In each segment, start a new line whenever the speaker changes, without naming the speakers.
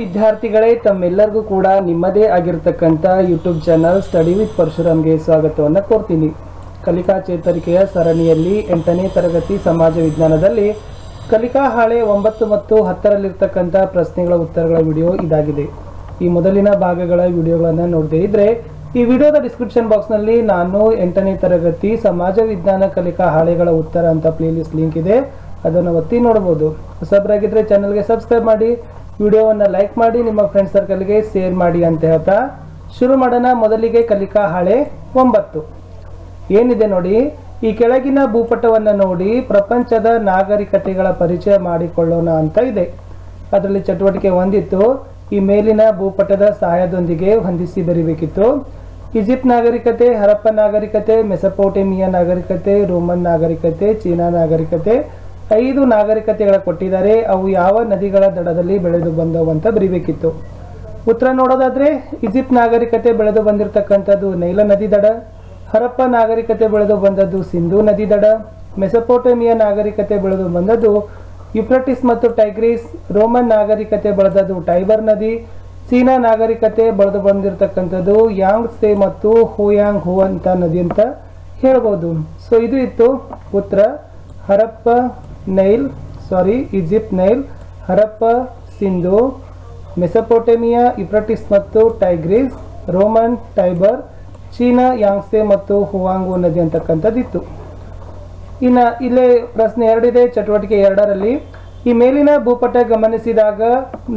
ವಿದ್ಯಾರ್ಥಿಗಳೇ, ತಮ್ಮೆಲ್ಲರಿಗೂ ಕೂಡ ನಿಮ್ಮದೇ ಆಗಿರತಕ್ಕಂಥ ಯೂಟ್ಯೂಬ್ ಚಾನಲ್ ಸ್ಟಡಿ ವಿತ್ ಪರಶುರಾಮ್ಗೆ ಸ್ವಾಗತವನ್ನು ಕೋರ್ತೀನಿ. ಕಲಿಕಾ ಚೇತರಿಕೆಯ ಸರಣಿಯಲ್ಲಿ ಎಂಟನೇ ತರಗತಿ ಸಮಾಜ ವಿಜ್ಞಾನದಲ್ಲಿ ಕಲಿಕಾ ಹಾಳೆ ಒಂಬತ್ತು ಮತ್ತು ಹತ್ತರಲ್ಲಿರ್ತಕ್ಕಂಥ ಪ್ರಶ್ನೆಗಳ ಉತ್ತರಗಳ ವಿಡಿಯೋ ಇದಾಗಿದೆ. ಈ ಮೊದಲಿನ ಭಾಗಗಳ ವಿಡಿಯೋಗಳನ್ನು ನೋಡದೇ ಇದ್ರೆ, ಈ ವಿಡಿಯೋದ ಡಿಸ್ಕ್ರಿಪ್ಷನ್ ಬಾಕ್ಸ್ನಲ್ಲಿ ನಾನು ಎಂಟನೇ ತರಗತಿ ಸಮಾಜ ವಿಜ್ಞಾನ ಕಲಿಕಾ ಹಾಳೆಗಳ ಉತ್ತರ ಅಂತ ಪ್ಲೇಲಿಸ್ಟ್ ಲಿಂಕ್ ಇದೆ. ಅದನ್ನು ಒತ್ತಿ ನೋಡ್ಬೋದು. ಹೊಸಬರಾಗಿದ್ದರೆ ಚಾನಲ್ಗೆ ಸಬ್ಸ್ಕ್ರೈಬ್ ಮಾಡಿ. ವಿಡಿಯೋವನ್ನು ಲೈಕ್ ಮಾಡಿ, ನಿಮ್ಮ ಫ್ರೆಂಡ್ ಸರ್ಕಲ್ಗೆ ಶೇರ್ ಮಾಡಿ ಅಂತ ಹೇಳ್ತಾ ಶುರು ಮಾಡೋಣ. ಮೊದಲಿಗೆ ಕಲಿಕಾ ಹಾಳೆ ಒಂಬತ್ತು. ಏನಿದೆ ನೋಡಿ, ಈ ಕೆಳಗಿನ ಭೂಪಟವನ್ನು ನೋಡಿ ಪ್ರಪಂಚದ ನಾಗರಿಕತೆಗಳ ಪರಿಚಯ ಮಾಡಿಕೊಳ್ಳೋಣ ಅಂತ ಇದೆ. ಅದರಲ್ಲಿ ಚಟುವಟಿಕೆ ಹೊಂದಿತ್ತು ಈ ಮೇಲಿನ ಭೂಪಟದ ಸಹಾಯದೊಂದಿಗೆ ಹೊಂದಿಸಿ ಬರಿಬೇಕಿತ್ತು. ಈಜಿಪ್ಟ್ ನಾಗರಿಕತೆ, ಹರಪ್ಪ ನಾಗರಿಕತೆ, ಮೆಸಪೋಟೇಮಿಯಾ ನಾಗರಿಕತೆ, ರೋಮನ್ ನಾಗರಿಕತೆ, ಚೀನಾ ನಾಗರಿಕತೆ ಐದು ನಾಗರಿಕತೆಗಳ ಕೊಟ್ಟಿದ್ದಾರೆ. ಅವು ಯಾವ ನದಿಗಳ ದಡದಲ್ಲಿ ಬೆಳೆದು ಬಂದವು ಅಂತ ಬರಿಬೇಕಿತ್ತು. ಉತ್ತರ ನೋಡೋದಾದ್ರೆ ಈಜಿಪ್ಟ್ ನಾಗರಿಕತೆ ಬೆಳೆದು ಬಂದಿರತಕ್ಕಂಥದ್ದು ನೈಲ ನದಿ ದಡ, ಹರಪ್ಪ ನಾಗರಿಕತೆ ಬೆಳೆದು ಬಂದದ್ದು ಸಿಂಧೂ ನದಿ ದಡ, ಮೆಸಪೋಟಮಿಯಾ ನಾಗರಿಕತೆ ಬೆಳೆದು ಬಂದದ್ದು ಯುಫ್ರಟಿಸ್ ಮತ್ತು ಟೈಗ್ರೀಸ್, ರೋಮನ್ ನಾಗರಿಕತೆ ಬೆಳೆದದ್ದು ಟೈಬರ್ ನದಿ, ಚೀನಾ ನಾಗರಿಕತೆ ಬೆಳೆದು ಬಂದಿರತಕ್ಕಂಥದ್ದು ಯಾಂಗ್ ಸೆ ಮತ್ತು ಹುಯಾಂಗ್ ಹೂ ಅಂತ ನದಿ ಅಂತ ಹೇಳ್ಬೋದು. ಸೊ ಇದು ಇತ್ತು ಉತ್ತರ Harappa Nile sorry Egypt Nile Harappa Sindhu Mesopotamia Euphrates ಮತ್ತು Tigris Roman Tiber China Yangtze ಮತ್ತು ಹುವಾಂಗು ನದಿ ಅಂತಕ್ಕಂಥದ್ದಿತ್ತು. ಇನ್ನು ಇಲ್ಲೇ ಪ್ರಶ್ನೆ ಎರಡಿದೆ, ಚಟುವಟಿಕೆ ಎರಡರಲ್ಲಿ. ಈ ಮೇಲಿನ ಭೂಪಟ ಗಮನಿಸಿದಾಗ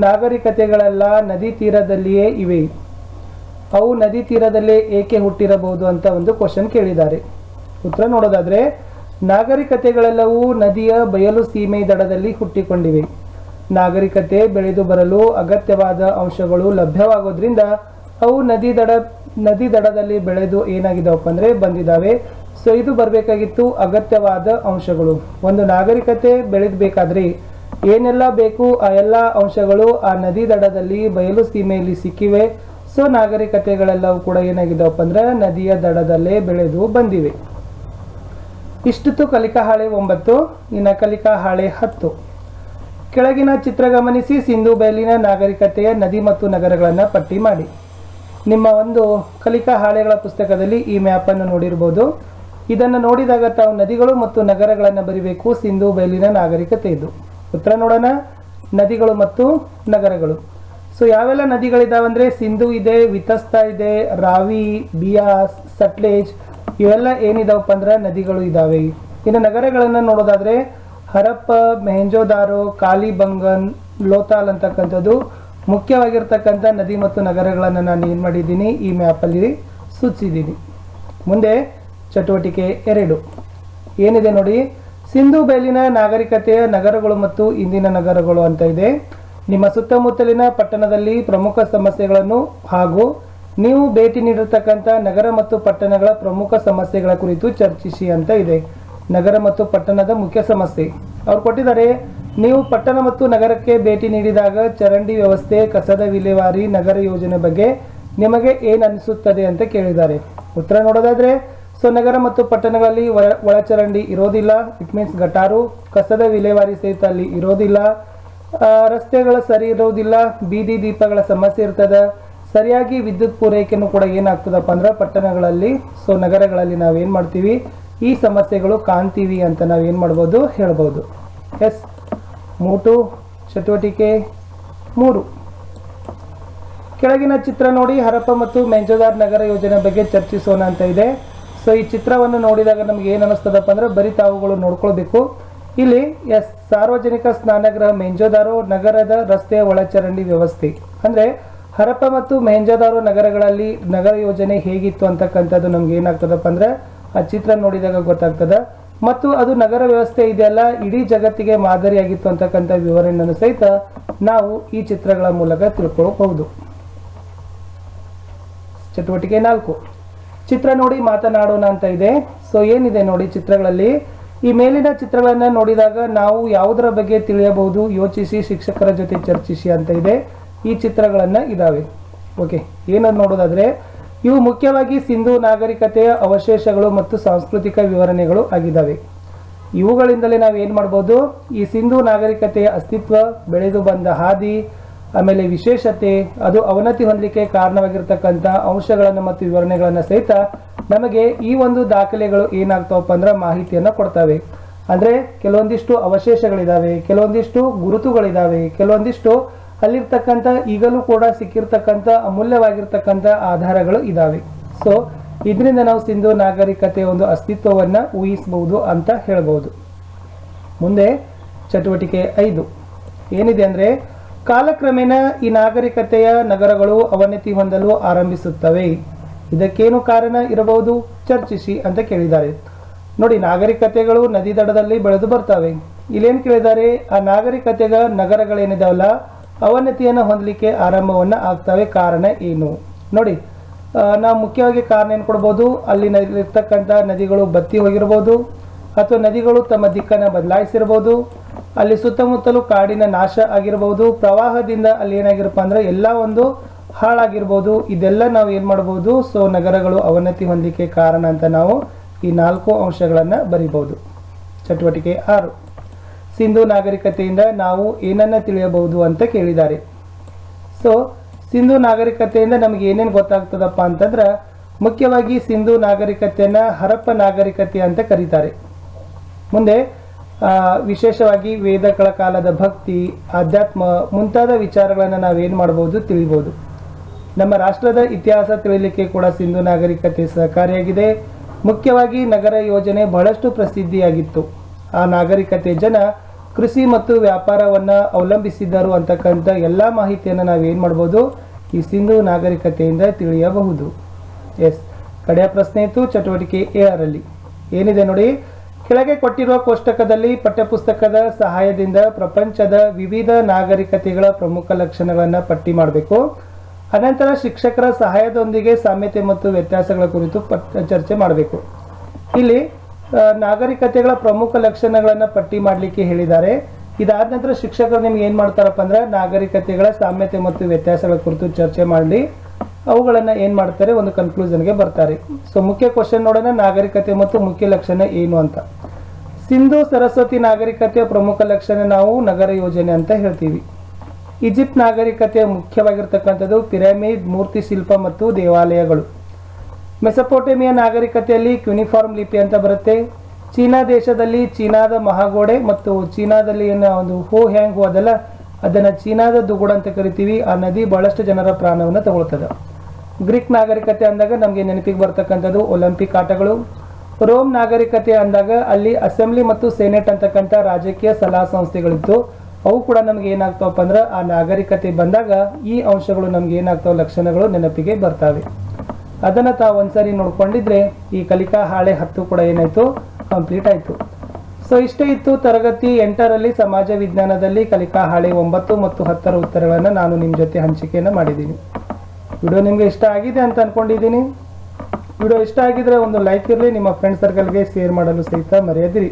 ನಾಗರಿಕತೆಗಳೆಲ್ಲ ನದಿ ತೀರದಲ್ಲಿಯೇ ಇವೆ. ಅವು ನದಿ ತೀರದಲ್ಲೇ ಏಕೆ ಹುಟ್ಟಿರಬಹುದು ಅಂತ ಒಂದು ಕ್ವಶನ್ ಕೇಳಿದ್ದಾರೆ. ಉತ್ತರ ನೋಡೋದಾದ್ರೆ ನಾಗರಿಕತೆಗಳೆಲ್ಲವೂ ನದಿಯ ಬಯಲು ಸೀಮೆ ದಡದಲ್ಲಿ ಹುಟ್ಟಿಕೊಂಡಿವೆ. ನಾಗರಿಕತೆ ಬೆಳೆದು ಬರಲು ಅಗತ್ಯವಾದ ಅಂಶಗಳು ಲಭ್ಯವಾಗೋದ್ರಿಂದ ಅವು ನದಿ ದಡ, ನದಿ ದಡದಲ್ಲಿ ಬೆಳೆದು ಏನಾಗಿದ್ದಾವಪ್ಪ ಅಂದರೆ ಬಂದಿದ್ದಾವೆ ಸೊ ಇದು ಬರಬೇಕಾಗಿತ್ತು ಅಗತ್ಯವಾದ ಅಂಶಗಳು. ಒಂದು ನಾಗರಿಕತೆ ಬೆಳೆದಬೇಕಾದ್ರೆ ಏನೆಲ್ಲ ಬೇಕು ಆ ಎಲ್ಲ ಅಂಶಗಳು ಆ ನದಿ ದಡದಲ್ಲಿ ಬಯಲು ಸೀಮೆಯಲ್ಲಿ ಸಿಕ್ಕಿವೆ. ಸೊ ನಾಗರಿಕತೆಗಳೆಲ್ಲವೂ ಕೂಡ ಏನಾಗಿದ್ದಾವಪ್ಪ ಅಂದ್ರೆ ನದಿಯ ದಡದಲ್ಲೇ ಬೆಳೆದು ಬಂದಿವೆ. ಇಷ್ಟಿತ್ತು ಕಲಿಕಾ ಹಾಳೆ ಒಂಬತ್ತು, ಇನ್ನು ಕಲಿಕಾ ಹಾಳೆ ಹತ್ತು. ಕೆಳಗಿನ ಚಿತ್ರ ಗಮನಿಸಿ ಸಿಂಧು ಬಯಲಿನ ನಾಗರಿಕತೆಯ ನದಿ ಮತ್ತು ನಗರಗಳನ್ನು ಪಟ್ಟಿ ಮಾಡಿ. ನಿಮ್ಮ ಒಂದು ಕಲಿಕಾ ಹಾಳೆಗಳ ಪುಸ್ತಕದಲ್ಲಿ ಈ ಮ್ಯಾಪನ್ನು ನೋಡಿರ್ಬೋದು. ಇದನ್ನು ನೋಡಿದಾಗ ತಾವು ನದಿಗಳು ಮತ್ತು ನಗರಗಳನ್ನು ಬರಿಬೇಕು, ಸಿಂಧು ಬಯಲಿನ ನಾಗರಿಕತೆ ಇದು. ಉತ್ತರ ನೋಡೋಣ. ನದಿಗಳು ಮತ್ತು ನಗರಗಳು. ಸೊ ಯಾವೆಲ್ಲ ನದಿಗಳಿದಾವಂದ್ರೆ ಸಿಂಧು ಇದೆ, ವಿತಸ್ತ ಇದೆ, ರಾವಿ, ಬಿಯಾಸ್, ಸಟ್ಲೇಜ್ ಇವೆಲ್ಲ ಏನಿದಾವಪ್ಪ ಅಂದ್ರೆ ನದಿಗಳು ಇದಾವೆ. ಇನ್ನು ನಗರಗಳನ್ನು ನೋಡೋದಾದ್ರೆ ಹರಪ್ಪ, ಮೆಹೆಂಜೋದಾರೋ, ಕಾಲಿಬಂಗನ್, ಲೋತಾಲ್ ಅಂತಕ್ಕಂಥದ್ದು ಮುಖ್ಯವಾಗಿರ್ತಕ್ಕಂಥ ನದಿ ಮತ್ತು ನಗರಗಳನ್ನು ನಾನು ಏನು ಮಾಡಿದ್ದೀನಿ ಈ ಮ್ಯಾಪಲ್ಲಿ ಸೂಚಿಸಿದ್ದೀನಿ. ಮುಂದೆ ಚಟುವಟಿಕೆ ಎರಡು. ಏನಿದೆ ನೋಡಿ, ಸಿಂಧು ಬೇಲಿನ ನಾಗರಿಕತೆಯ ನಗರಗಳು ಮತ್ತು ಇಂದಿನ ನಗರಗಳು ಅಂತ ಇದೆ. ನಿಮ್ಮ ಸುತ್ತಮುತ್ತಲಿನ ಪಟ್ಟಣದಲ್ಲಿ ಪ್ರಮುಖ ಸಮಸ್ಯೆಗಳನ್ನು ಹಾಗೂ ನೀವು ಭೇಟಿ ನೀಡಿರ್ತಕ್ಕಂಥ ನಗರ ಮತ್ತು ಪಟ್ಟಣಗಳ ಪ್ರಮುಖ ಸಮಸ್ಯೆಗಳ ಕುರಿತು ಚರ್ಚಿಸಿ ಅಂತ ಇದೆ. ನಗರ ಮತ್ತು ಪಟ್ಟಣದ ಮುಖ್ಯ ಸಮಸ್ಯೆ. ಅವ್ರು ಕೊಟ್ಟಿದ್ದಾರೆ, ನೀವು ಪಟ್ಟಣ ಮತ್ತು ನಗರಕ್ಕೆ ಭೇಟಿ ನೀಡಿದಾಗ ಚರಂಡಿ ವ್ಯವಸ್ಥೆ, ಕಸದ ವಿಲೇವಾರಿ, ನಗರ ಯೋಜನೆ ಬಗ್ಗೆ ನಿಮಗೆ ಏನು ಅನಿಸುತ್ತದೆ ಅಂತ ಕೇಳಿದ್ದಾರೆ. ಉತ್ತರ ನೋಡೋದಾದ್ರೆ, ಸೊ ನಗರ ಮತ್ತು ಪಟ್ಟಣಗಳಲ್ಲಿ ಒಳ ಒಳಚರಂಡಿ ಇರೋದಿಲ್ಲ. ಇಟ್ ಮೀನ್ಸ್ ಗಟಾರು, ಕಸದ ವಿಲೇವಾರಿ ಸಹಿತ ಅಲ್ಲಿ ಇರೋದಿಲ್ಲ. ರಸ್ತೆಗಳ ಸರಿ ಇರೋದಿಲ್ಲ. ಬೀದಿ ದೀಪಗಳ ಸಮಸ್ಯೆ ಇರ್ತದೆ. ಸರಿಯಾಗಿ ವಿದ್ಯುತ್ ಪೂರೈಕೆಯನ್ನು ಕೂಡ ಏನಾಗ್ತದಪ್ಪ ಅಂದ್ರೆ ಪಟ್ಟಣಗಳಲ್ಲಿ ಸೊ ನಗರಗಳಲ್ಲಿ ನಾವೇನು ಮಾಡ್ತೀವಿ? ಈ ಸಮಸ್ಯೆಗಳು ಕಾಣ್ತೀವಿ ಅಂತ ನಾವೇನು ಮಾಡ್ಬೋದು? ಹೇಳ್ಬೋದು. ಎಸ್, ಮೂಟು, ಚಟುವಟಿಕೆ, ಮೂರು. ಕೆಳಗಿನ ಚಿತ್ರ ನೋಡಿ, ಹರಪ್ಪ ಮತ್ತು ಮೆಂಜೋದಾರ್ ನಗರ ಯೋಜನೆ ಬಗ್ಗೆ ಚರ್ಚಿಸೋಣ ಅಂತ ಇದೆ. ಸೊ ಈ ಚಿತ್ರವನ್ನು ನೋಡಿದಾಗ ನಮ್ಗೆ ಏನು ಅನಿಸ್ತದಪ್ಪ ಅಂದ್ರೆ ಬರೀ ತಾವುಗಳು ನೋಡ್ಕೊಳ್ಬೇಕು. ಇಲ್ಲಿ, ಎಸ್, ಸಾರ್ವಜನಿಕ ಸ್ನಾನಗೃಹ ಮೆಂಜೋದಾರು ನಗರದ ರಸ್ತೆಯ ಒಳಚರಂಡಿ ವ್ಯವಸ್ಥೆ. ಅಂದ್ರೆ ಹರಪ್ಪ ಮತ್ತು ಮೆಹಂಜೋದಾರೋ ನಗರಗಳಲ್ಲಿ ನಗರ ಯೋಜನೆ ಹೇಗಿತ್ತು ಅಂತಕ್ಕಂಥದ್ದು ನಮ್ಗೆ ಏನಾಗ್ತದಪ್ಪ ಅಂದ್ರೆ ಆ ಚಿತ್ರ ನೋಡಿದಾಗ ಗೊತ್ತಾಗ್ತದ. ಮತ್ತು ಅದು ನಗರ ವ್ಯವಸ್ಥೆ ಇದೆಯಲ್ಲ, ಇಡೀ ಜಗತ್ತಿಗೆ ಮಾದರಿಯಾಗಿತ್ತು ಅಂತಕ್ಕಂಥ ವಿವರಣೆಯನ್ನು ಸಹಿತ ನಾವು ಈ ಚಿತ್ರಗಳ ಮೂಲಕ ತಿಳ್ಕೊಳ್ಬಹುದು. ಚಟುವಟಿಕೆ ನಾಲ್ಕು. ಚಿತ್ರ ನೋಡಿ ಮಾತನಾಡೋಣ ಅಂತ ಇದೆ. ಸೊ ಏನಿದೆ ನೋಡಿ ಚಿತ್ರಗಳಲ್ಲಿ? ಈ ಮೇಲಿನ ಚಿತ್ರಗಳನ್ನ ನೋಡಿದಾಗ ನಾವು ಯಾವುದರ ಬಗ್ಗೆ ತಿಳಿಯಬಹುದು ಯೋಚಿಸಿ, ಶಿಕ್ಷಕರ ಜೊತೆ ಚರ್ಚಿಸಿ ಅಂತ ಇದೆ. ಈ ಚಿತ್ರಗಳನ್ನ ಇದಾವೆ. ಓಕೆ ಏನದು ನೋಡೋದಾದ್ರೆ, ಇವು ಮುಖ್ಯವಾಗಿ ಸಿಂಧೂ ನಾಗರಿಕತೆಯ ಅವಶೇಷಗಳು ಮತ್ತು ಸಾಂಸ್ಕೃತಿಕ ವಿವರಣೆಗಳು ಆಗಿದ್ದಾವೆ. ಇವುಗಳಿಂದಲೇ ನಾವು ಏನು ಮಾಡ್ಬೋದು? ಈ ಸಿಂಧೂ ನಾಗರಿಕತೆಯ ಅಸ್ತಿತ್ವ, ಬೆಳೆದು ಬಂದ ಹಾದಿ, ಆಮೇಲೆ ವಿಶೇಷತೆ, ಅದು ಅವನತಿ ಹೊಂದಲಿಕ್ಕೆ ಕಾರಣವಾಗಿರ್ತಕ್ಕಂಥ ಅಂಶಗಳನ್ನು ಮತ್ತು ವಿವರಣೆಗಳನ್ನು ಸಹಿತ ನಮಗೆ ಈ ಒಂದು ದಾಖಲೆಗಳು ಏನಾಗ್ತಾವಪ್ಪ ಅಂದ್ರೆ ಮಾಹಿತಿಯನ್ನು ಕೊಡ್ತವೆ. ಅಂದ್ರೆ, ಕೆಲವೊಂದಿಷ್ಟು ಅವಶೇಷಗಳಿದಾವೆ, ಕೆಲವೊಂದಿಷ್ಟು ಗುರುತುಗಳಿದಾವೆ, ಕೆಲವೊಂದಿಷ್ಟು ಅಲ್ಲಿರ್ತಕ್ಕಂಥ ಈಗಲೂ ಕೂಡ ಸಿಕ್ಕಿರ್ತಕ್ಕಂಥ, ಅಮೂಲ್ಯವಾಗಿರ್ತಕ್ಕಂಥ ಆಧಾರಗಳು ಇದಾವೆ. ಸೊ ಇದರಿಂದ ನಾವು ಸಿಂಧು ನಾಗರಿಕತೆಯ ಒಂದು ಅಸ್ತಿತ್ವವನ್ನು ಊಹಿಸಬಹುದು ಅಂತ ಹೇಳ್ಬೋದು ಮುಂದೆ ಚಟುವಟಿಕೆ ಐದು. ಏನಿದೆ ಅಂದರೆ, ಕಾಲಕ್ರಮೇಣ ಈ ನಾಗರಿಕತೆಯ ನಗರಗಳು ಅವನತಿ ಹೊಂದಲು ಆರಂಭಿಸುತ್ತವೆ. ಇದಕ್ಕೇನು ಕಾರಣ ಇರಬಹುದು? ಚರ್ಚಿಸಿ ಅಂತ ಕೇಳಿದ್ದಾರೆ. ನೋಡಿ, ನಾಗರಿಕತೆಗಳು ನದಿ ದಡದಲ್ಲಿ ಬೆಳೆದು ಬರ್ತವೆ. ಇಲ್ಲೇನು ಕೇಳಿದ್ದಾರೆ? ಆ ನಾಗರಿಕತೆಗಳ ನಗರಗಳೇನಿದಾವಲ್ಲ ಅವನತಿಯನ್ನು ಹೊಂದಲಿಕ್ಕೆ ಆರಂಭವನ್ನು ಆಗ್ತವೆ ಕಾರಣ ಏನು? ನೋಡಿ ನಾವು ಮುಖ್ಯವಾಗಿ ಕಾರಣ ಏನು ಕೊಡ್ಬೋದು? ಅಲ್ಲಿ ಇರ್ತಕ್ಕಂಥ ನದಿಗಳು ಬತ್ತಿ ಹೋಗಿರ್ಬೋದು, ಅಥವಾ ನದಿಗಳು ತಮ್ಮ ದಿಕ್ಕನ್ನು ಬದಲಾಯಿಸಿರ್ಬೋದು, ಅಲ್ಲಿ ಸುತ್ತಮುತ್ತಲು ಕಾಡಿನ ನಾಶ ಆಗಿರ್ಬೋದು, ಪ್ರವಾಹದಿಂದ ಅಲ್ಲಿ ಏನಾಗಿರಪ್ಪ ಅಂದ್ರೆ ಎಲ್ಲ ಒಂದು ಹಾಳಾಗಿರ್ಬೋದು, ಇದೆಲ್ಲ ನಾವು ಏನು ಮಾಡ್ಬೋದು? ಸೊ, ನಗರಗಳು ಅವನತಿ ಹೊಂದಲಿಕ್ಕೆ ಕಾರಣ ಅಂತ ನಾವು ಈ ನಾಲ್ಕು ಅಂಶಗಳನ್ನು ಬರಿಬೋದು. ಚಟುವಟಿಕೆ ಆರು. ಸಿಂಧು ನಾಗರಿಕತೆಯಿಂದ ನಾವು ಏನನ್ನ ತಿಳಿಯಬಹುದು ಅಂತ ಕೇಳಿದ್ದಾರೆ. ಸೊ ಸಿಂಧು ನಾಗರಿಕತೆಯಿಂದ ನಮಗೆ ಏನೇನು ಗೊತ್ತಾಗ್ತದಪ್ಪ ಅಂತಂದ್ರೆ, ಮುಖ್ಯವಾಗಿ ಸಿಂಧು ನಾಗರಿಕತೆಯನ್ನು ಹರಪ್ಪ ನಾಗರಿಕತೆ ಅಂತ ಕರೀತಾರೆ. ಮುಂದೆ ವಿಶೇಷವಾಗಿ ವೇದಗಳ ಕಾಲದ ಭಕ್ತಿ, ಆಧ್ಯಾತ್ಮ ಮುಂತಾದ ವಿಚಾರಗಳನ್ನು ನಾವೇನು ಮಾಡ್ಬೋದು ತಿಳಿಬೋದು. ನಮ್ಮ ರಾಷ್ಟ್ರದ ಇತಿಹಾಸ ತಿಳಿಲಿಕ್ಕೆ ಕೂಡ ಸಿಂಧು ನಾಗರಿಕತೆ ಸಹಕಾರಿಯಾಗಿದೆ. ಮುಖ್ಯವಾಗಿ ನಗರ ಯೋಜನೆ ಬಹಳಷ್ಟು ಪ್ರಸಿದ್ಧಿಯಾಗಿತ್ತು. ಆ ನಾಗರಿಕತೆ ಜನ ಕೃಷಿ ಮತ್ತು ವ್ಯಾಪಾರವನ್ನ ಅವಲಂಬಿಸಿದ್ದರು ಅಂತಕ್ಕಂಥ ಎಲ್ಲ ಮಾಹಿತಿಯನ್ನು ನಾವೇನು ಮಾಡ್ಬೋದು ಈ ಸಿಂಧು ನಾಗರಿಕತೆಯಿಂದ ತಿಳಿಯಬಹುದು. ಎಸ್, ಕಡೆಯ ಪ್ರಶ್ನೆ ಇತ್ತು, ಚಟುವಟಿಕೆ ಎ ಅಲ್ಲಿ ಏನಿದೆ ನೋಡಿ, ಕೆಳಗೆ ಕೊಟ್ಟಿರುವ ಕೋಷ್ಟಕದಲ್ಲಿ ಪಠ್ಯಪುಸ್ತಕದ ಸಹಾಯದಿಂದ ಪ್ರಪಂಚದ ವಿವಿಧ ನಾಗರಿಕತೆಗಳ ಪ್ರಮುಖ ಲಕ್ಷಣಗಳನ್ನು ಪಟ್ಟಿ ಮಾಡಬೇಕು. ಅನಂತರ ಶಿಕ್ಷಕರ ಸಹಾಯದೊಂದಿಗೆ ಸಾಮ್ಯತೆ ಮತ್ತು ವ್ಯತ್ಯಾಸಗಳ ಕುರಿತು ಚರ್ಚೆ ಮಾಡಬೇಕು. ಇಲ್ಲಿ ನಾಗರಿಕತೆಗಳ ಪ್ರಮುಖ ಲಕ್ಷಣಗಳನ್ನು ಪಟ್ಟಿ ಮಾಡಲಿಕ್ಕೆ ಹೇಳಿದ್ದಾರೆ. ಇದಾದ ನಂತರ ಶಿಕ್ಷಕರು ನಿಮ್ಗೆ ಏನು ಮಾಡ್ತಾರಪ್ಪ ಅಂದ್ರೆ ನಾಗರಿಕತೆಗಳ ಸಾಮ್ಯತೆ ಮತ್ತು ವ್ಯತ್ಯಾಸಗಳ ಕುರಿತು ಚರ್ಚೆ ಮಾಡಲಿ. ಅವುಗಳನ್ನು ಏನು ಮಾಡ್ತಾರೆ? ಒಂದು ಕನ್ಕ್ಲೂಷನ್ಗೆ ಬರ್ತಾರೆ. ಸೊ ಮುಖ್ಯ ಕ್ವಶನ್ ನೋಡೋಣ, ನಾಗರಿಕತೆ ಮತ್ತು ಮುಖ್ಯ ಲಕ್ಷಣ ಏನು ಅಂತ. ಸಿಂಧು ಸರಸ್ವತಿ ನಾಗರಿಕತೆಯ ಪ್ರಮುಖ ಲಕ್ಷಣ ನಾವು ನಗರ ಯೋಜನೆ ಅಂತ ಹೇಳ್ತೀವಿ. ಈಜಿಪ್ಟ್ ನಾಗರಿಕತೆಯ ಮುಖ್ಯವಾಗಿರ್ತಕ್ಕಂಥದ್ದು ಪಿರಮಿಡ್, ಮೂರ್ತಿ ಶಿಲ್ಪ ಮತ್ತು ದೇವಾಲಯಗಳು. ಮೆಸಪೋಟೇಮಿಯಾ ನಾಗರಿಕತೆಯಲ್ಲಿ ಕ್ಯೂನಿಫಾರ್ಮ್ ಲಿಪಿ ಅಂತ ಬರುತ್ತೆ. ಚೀನಾ ದೇಶದಲ್ಲಿ ಚೀನಾದ ಮಹಾಗೋಡೆ ಮತ್ತು ಚೀನಾದಲ್ಲಿ ಏನು ಒಂದು ಹೋ ಹ್ಯಾಂಗ್ ಹೋದಲ್ಲ ಅದನ್ನು ಚೀನಾದ ದುಗುಡ ಅಂತ ಕರಿತೀವಿ. ಆ ನದಿ ಬಹಳಷ್ಟು ಜನರ ಪ್ರಾಣವನ್ನು ತಗೊಳ್ತದೆ. ಗ್ರೀಕ್ ನಾಗರಿಕತೆ ಅಂದಾಗ ನಮಗೆ ನೆನಪಿಗೆ ಬರ್ತಕ್ಕಂಥದ್ದು ಒಲಿಂಪಿಕ್ ಆಟಗಳು. ರೋಮ್ ನಾಗರಿಕತೆ ಅಂದಾಗ ಅಲ್ಲಿ ಅಸೆಂಬ್ಲಿ ಮತ್ತು ಸೆನೆಟ್ ಅಂತಕ್ಕಂಥ ರಾಜಕೀಯ ಸಲಹಾ ಸಂಸ್ಥೆಗಳಿತ್ತು. ಅವು ಕೂಡ ನಮ್ಗೆ ಏನಾಗ್ತಾವಪ್ಪ ಅಂದ್ರೆ ಆ ನಾಗರಿಕತೆ ಬಂದಾಗ ಈ ಅಂಶಗಳು ನಮ್ಗೆ ಏನಾಗ್ತಾವ ಲಕ್ಷಣಗಳು ನೆನಪಿಗೆ ಬರ್ತವೆ. ಅದನ್ನ ತಾವು ಒಂದ್ಸರಿ ನೋಡ್ಕೊಂಡಿದ್ರೆ ಈ ಕಲಿಕಾ ಹಾಳೆ ಹತ್ತು ಕೂಡ ಏನಾಯ್ತು? ಕಂಪ್ಲೀಟ್ ಆಯ್ತು. ಸೊ ಇಷ್ಟೇ ಇತ್ತು ತರಗತಿ ಎಂಟರಲ್ಲಿ ಸಮಾಜ ವಿಜ್ಞಾನದಲ್ಲಿ ಕಲಿಕಾ ಹಾಳೆ ಒಂಬತ್ತು ಮತ್ತು ಹತ್ತರ ಉತ್ತರಗಳನ್ನು ನಾನು ನಿಮ್ಮ ಜೊತೆ ಹಂಚಿಕೆಯನ್ನು ಮಾಡಿದ್ದೀನಿ. ವಿಡಿಯೋ ನಿಮಗೆ ಇಷ್ಟ ಆಗಿದೆ ಅಂತ ಅನ್ಕೊಂಡಿದ್ದೀನಿ. ವಿಡಿಯೋ ಇಷ್ಟ ಆಗಿದ್ರೆ ಒಂದು ಲೈಕ್ ಇರಲಿ, ನಿಮ್ಮ ಫ್ರೆಂಡ್ ಸರ್ಕಲ್ಗೆ ಶೇರ್ ಮಾಡಲು ಸಹಿತ ಮರೆಯದಿರಿ.